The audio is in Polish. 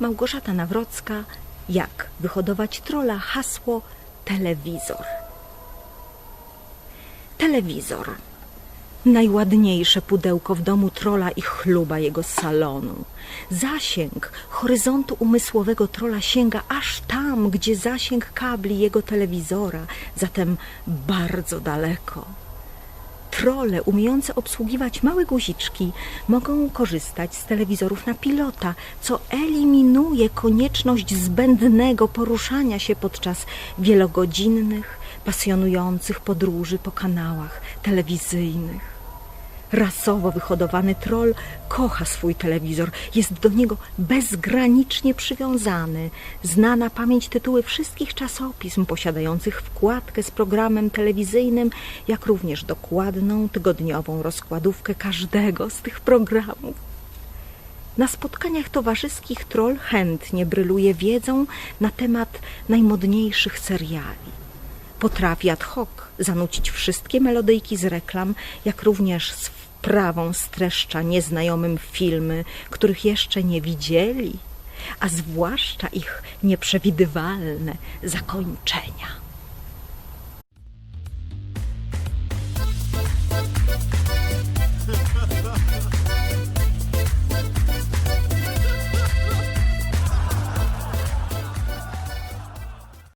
Małgorzata Nawrocka, jak wyhodować trola, hasło telewizor. Telewizor. Najładniejsze pudełko w domu trola i chluba jego salonu. Zasięg horyzontu umysłowego trola sięga aż tam, gdzie zasięg kabli jego telewizora, zatem bardzo daleko. Trole umiejące obsługiwać małe guziczki mogą korzystać z telewizorów na pilota, co eliminuje konieczność zbędnego poruszania się podczas wielogodzinnych, pasjonujących podróży po kanałach telewizyjnych. Rasowo wyhodowany troll kocha swój telewizor, jest do niego bezgranicznie przywiązany. Zna na pamięć tytuły wszystkich czasopism posiadających wkładkę z programem telewizyjnym, jak również dokładną tygodniową rozkładówkę każdego z tych programów. Na spotkaniach towarzyskich troll chętnie bryluje wiedzą na temat najmodniejszych seriali. Potrafi ad hoc zanucić wszystkie melodyjki z reklam, jak również z wprawą streszcza nieznajomym filmy, których jeszcze nie widzieli, a zwłaszcza ich nieprzewidywalne zakończenia.